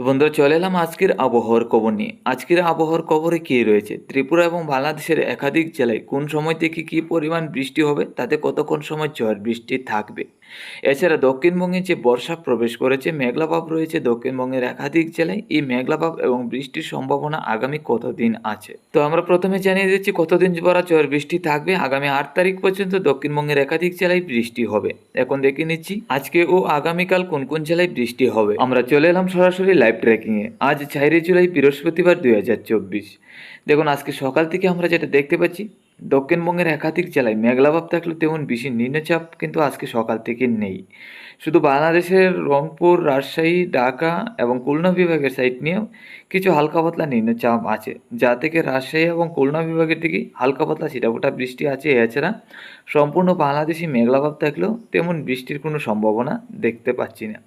বন্ধুরা, চলে এলাম আজকের আবহাওয়ার খবর নিয়ে। আজকের আবহাওয়ার খবরে কী রয়েছে? ত্রিপুরা এবং বাংলাদেশের একাধিক জেলায় কোন সময় থেকে কী পরিমাণ বৃষ্টি হবে? তাতে কতক্ষণ সময় ঝড় বৃষ্টি থাকবে? এছাড়া দক্ষিণবঙ্গে যে বর্ষা প্রবেশ করেছে, মেঘলাভাব রয়েছে দক্ষিণবঙ্গের একাধিক জেলায়। এই মেঘলাভাব এবং বৃষ্টির সম্ভাবনা আগামী কতদিন আছে? তো আমরা প্রথমে জানিয়ে দিচ্ছি কতদিন পরা ঝড় বৃষ্টি থাকবে। আগামী আট তারিখ পর্যন্ত দক্ষিণবঙ্গের একাধিক জেলায় বৃষ্টি হবে। এখন দেখে নিচ্ছি আজকে ও আগামীকাল কোন কোন জেলায় বৃষ্টি হবে। আমরা চলে এলাম সরাসরি লাইভ ট্র্যাকিংয়ে আজ চাইরে জুলাই বৃহস্পতিবার দুই হাজার চব্বিশ। দেখুন, আজকে সকাল থেকে আমরা যেটা দেখতে পাচ্ছি দক্ষিণবঙ্গের একাধিক জেলায় মেঘলাভাব থাকলেও তেমন বেশি নিম্নচাপ কিন্তু আজকে সকাল থেকে নেই। শুধু বাংলাদেশের রংপুর, রাজশাহী, ঢাকা এবং খুলনা বিভাগের সাইড নিয়েও কিছু হালকা পাতলা নিম্নচাপ আছে, যা থেকে রাজশাহী এবং খুলনা বিভাগের দিকে হালকা পাতলা ছিটাফোটা বৃষ্টি আছে। এছাড়া সম্পূর্ণ বাংলাদেশি মেঘলাভাব থাকলেও তেমন বৃষ্টির কোনো সম্ভাবনা দেখতে পাচ্ছি না।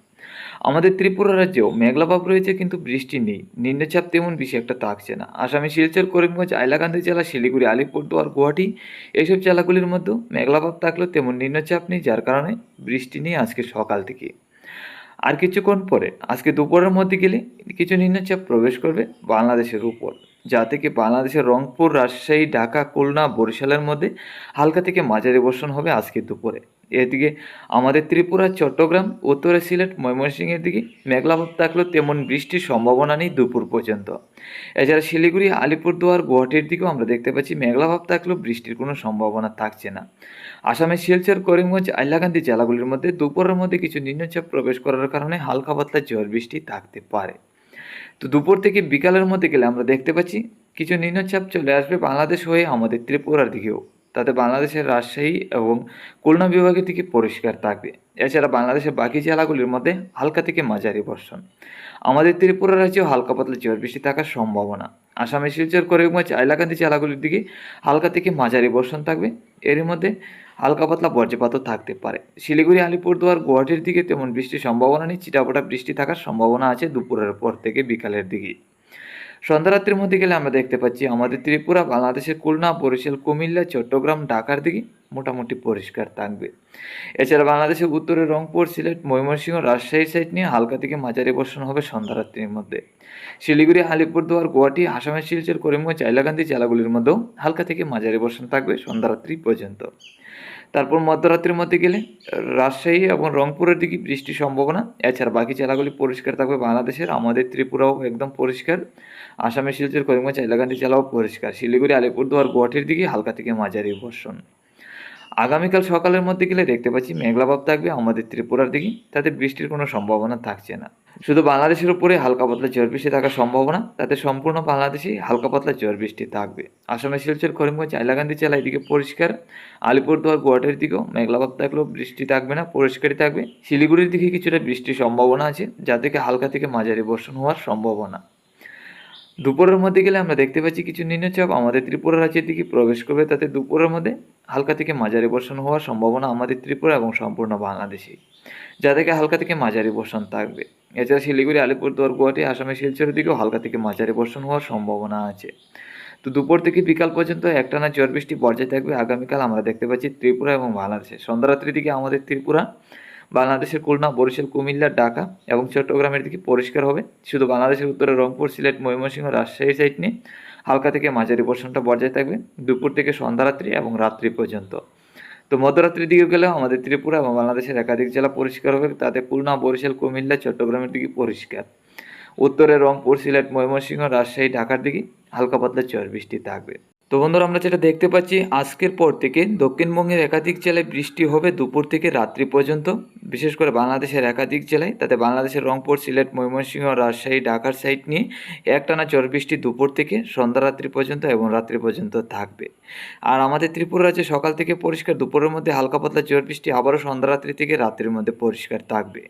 আমাদের ত্রিপুরা রাজ্যেও মেঘলাভাব রয়েছে, কিন্তু বৃষ্টি নেই। নিম্নচাপ তেমন বেশি একটা থাকছে না। আসামে শিলচর, করিমগঞ্জ, হাইলাকান্দি জেলা, শিলিগুড়ি, আলিপুরদুয়ার, গুয়াহাটি এইসব জেলাগুলির মধ্যেও মেঘলাভাব থাকলেও তেমন নিম্নচাপ নেই, যার কারণে বৃষ্টি নেই আজকে সকাল থেকে। আর কিছুক্ষণ পরে, আজকে দুপুরের মধ্যে গেলে কিছু নিম্নচাপ প্রবেশ করবে বাংলাদেশের উপর। যা থেকে বাংলাদেশের রংপুর, রাজশাহী, ঢাকা, খুলনা, বরিশালের মধ্যে হালকা থেকে মাঝারি বর্ষণ হবে আজকে দুপুরে। এদিকে আমাদের ত্রিপুরা, চট্টগ্রাম, উত্তরে সিলেট, ময়মনসিংহের দিকে মেঘলাভাব থাকলেও তেমন বৃষ্টির সম্ভাবনা নেই দুপুর পর্যন্ত। এছাড়া শিলিগুড়ি, আলিপুরদুয়ার, গুয়াহাটির দিকেও আমরা দেখতে পাচ্ছি মেঘলাভাব থাকলেও বৃষ্টির কোনো সম্ভাবনা থাকছে না। আসামের শিলচর, করিমগঞ্জ আইলাকান্দি জেলাগুলির মধ্যে দুপুরের মধ্যে কিছু নিম্নচাপ প্রবেশ করার কারণে হালকা পাতলা ঝড় বৃষ্টি থাকতে পারে। তো দুপুর থেকে বিকালের মধ্যে গেলে আমরা দেখতে পাচ্ছি কিছু নিম্নচাপ চলে আসবে বাংলাদেশ হয়ে আমাদের ত্রিপুরার দিকেও। তাতে বাংলাদেশের রাজশাহী এবং খুলনা বিভাগের দিকে পরিষ্কার থাকবে। এছাড়া বাংলাদেশের বাকি জেলাগুলির মধ্যে হালকা থেকে মাঝারি বর্ষণ। আমাদের ত্রিপুরা রাজ্যেও হালকা পাতলা ঝড় বৃষ্টি থাকার সম্ভাবনা। আসামের শিলচর, করিমগঞ্জ আইলাকান্দি জেলাগুলির দিকে হালকা থেকে মাঝারি বর্ষণ থাকবে। এর মধ্যে হালকা পাতলা বজ্রপাতও থাকতে পারে। শিলিগুড়ি, আলিপুরদুয়ার, গুয়াহাটির দিকে তেমন বৃষ্টির সম্ভাবনা নেই। চিটাপোটা বৃষ্টি থাকার সম্ভাবনা আছে দুপুরের পর থেকে বিকালের দিকে সন্ধ্যারাত্রির মধ্যে গেলে আমরা দেখতে পাচ্ছি আমাদের ত্রিপুরা, বাংলাদেশের খুলনা, বরিশাল, কুমিল্লা, চট্টগ্রাম, ঢাকার দিকে মোটামুটি পরিষ্কার থাকবে। এছাড়া বাংলাদেশের উত্তরে রংপুর, সিলেট, ময়মনসিংহ, রাজশাহী সাইড নিয়ে হালকা থেকে মাঝারি বর্ষণ হবে সন্ধ্যারাত্রির মধ্যে। শিলিগুড়ি আলিপুরদুয়ার গুয়াহাটি আসামের শিলচর, করিমগঞ্জ, হাইলাকান্দি জেলাগুলির মধ্যেও হালকা থেকে মাঝারি বর্ষণ থাকবে সন্ধ্যারাত্রি পর্যন্ত। তারপর মধ্যরাত্রির মধ্যে গেলে রাজশাহী এবং রংপুরের দিকে বৃষ্টির সম্ভাবনা। এছাড়া বাকি জেলাগুলি পরিষ্কার থাকবে। বাংলাদেশের, আমাদের ত্রিপুরাও একদম পরিষ্কার। আসামের শিলচর, করিমগঞ্জ, হাইলাকান্দি জেলাও পরিষ্কার। শিলিগুড়ি, আলিপুরদুয়ার, গুয়াহাটির দিকে হালকা থেকে মাঝারি বর্ষণ। আগামীকাল সকালের মধ্যে গেলে দেখতে পাচ্ছি মেঘলাভাব থাকবে আমাদের ত্রিপুরার দিকে। তাতে বৃষ্টির কোনো সম্ভাবনা থাকছে না। শুধু বাংলাদেশের উপরে হালকা পাতলা ঝড় বৃষ্টি থাকার সম্ভাবনা, তাতে সম্পূর্ণ বাংলাদেশেই হালকা পাতলা ঝড় বৃষ্টি থাকবে। আসামের শিলচর, করিমগঞ্জ, হাইলাকান্দি জেলা এদিকে পরিষ্কার। আলিপুরদুয়ার, গুয়াহাটির দিকেও মেঘলাভাব থাকলেও বৃষ্টি থাকবে না, পরিষ্কারই থাকবে। শিলিগুড়ির দিকে কিছুটা বৃষ্টির সম্ভাবনা আছে, যা থেকে হালকা থেকে মাঝারি বর্ষণ হওয়ার সম্ভাবনা। দুপুরের মধ্যে গেলে আমরা দেখতে পাচ্ছি কিছু নিম্নচাপ। আমাদের ত্রিপুরা রাজ্যের দিকে প্রবেশ করবে তাতে দুপুরের মধ্যে হালকা থেকে মাঝারি বর্ষণ হওয়ার সম্ভাবনা আমাদের ত্রিপুরা এবং সম্পূর্ণ বাংলাদেশে। যা থেকে হালকা থেকে মাঝারি বর্ষণ থাকবে। এছাড়া শিলিগুড়ি, আলিপুরদুয়ার, গুয়াহাটি, আসামের শিলচরের দিকেও হালকা থেকে মাঝারি বর্ষণ হওয়ার সম্ভাবনা আছে। তো দুপুর থেকে বিকাল পর্যন্ত একটানা ঝড় বৃষ্টি পর্যায়ে থাকবে। আগামীকাল আমরা দেখতে পাচ্ছি ত্রিপুরা এবং বাংলাদেশে। সন্ধ্যারাত্রির দিকে আমাদের ত্রিপুরা বাংলাদেশের খুলনা, বরিশাল, কুমিল্লা, ঢাকা এবং চট্টগ্রামের দিকে পরিষ্কার হবে। শুধু বাংলাদেশের উত্তরে রংপুর, সিলেট, ময়মনসিংহ, রাজশাহী সাইড নিয়ে হালকা থেকে মাঝারি বর্ষণটা বজায় থাকবে দুপুর থেকে সন্ধ্যারাত্রি এবং রাত্রি পর্যন্ত। তো মধ্যরাত্রির দিকে গেলেও আমাদের ত্রিপুরা এবং বাংলাদেশের একাধিক জেলা পরিষ্কার হবে। তাতে খুলনা, বরিশাল, কুমিল্লা, চট্টগ্রামের দিকে পরিষ্কার। উত্তরে রংপুর, সিলেট, ময়মনসিংহ, রাজশাহী, ঢাকার দিকে হালকা পাতলা ঝড় বৃষ্টি থাকবে। তো বন্ধুরা, আমরা যেটা দেখতে পাচ্ছি, আজকের পর থেকে দক্ষিণবঙ্গের একাধিক জেলায় বৃষ্টি হবে দুপুর থেকে রাত্রি পর্যন্ত। বিশেষ করে বাংলাদেশের একাধিক জেলায়, তাতে বাংলাদেশের রংপুর, সিলেট, ময়মনসিংহ, রাজশাহী, ঢাকার সাইড নিয়ে একটানা চর বৃষ্টি দুপুর থেকে সন্ধ্যা রাত্রি পর্যন্ত এবং রাত্রি পর্যন্ত থাকবে। আর আমাদের ত্রিপুরা রাজ্যে সকাল থেকে পরিষ্কার, দুপুরের মধ্যে হালকা পাতলা চর বৃষ্টি আবারও সন্ধ্যা রাত্রি থেকে রাত্রির মধ্যে পরিষ্কার থাকবে।